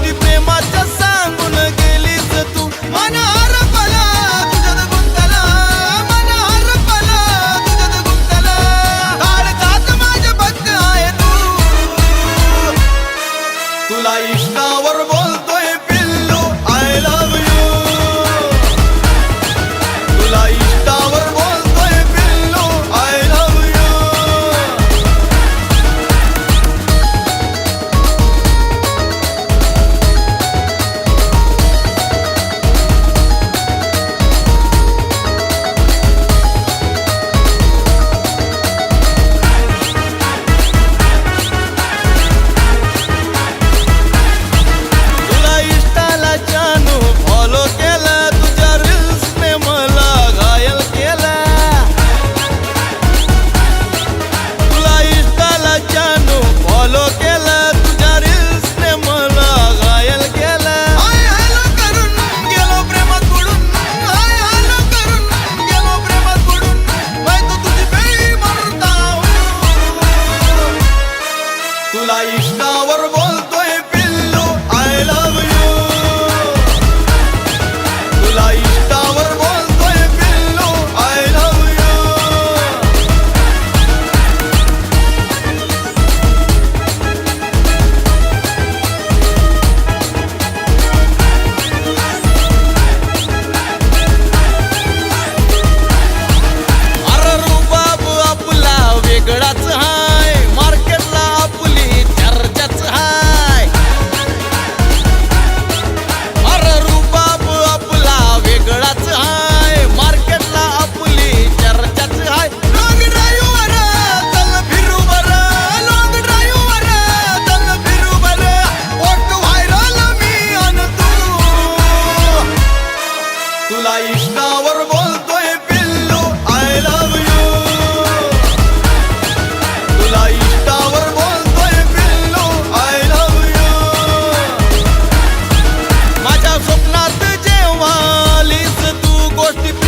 de bem.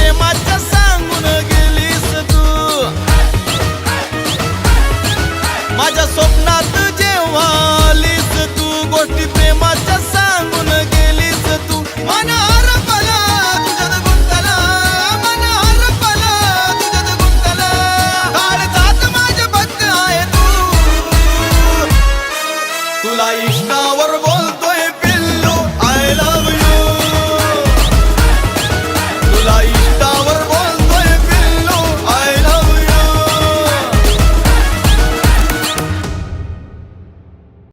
प्रेमाच्या सांगून गेलीस तू. माझ्या स्वप्नात जेव्हा तू गोष्टी प्रेमाच्या सांगून गेलीस तू. मनार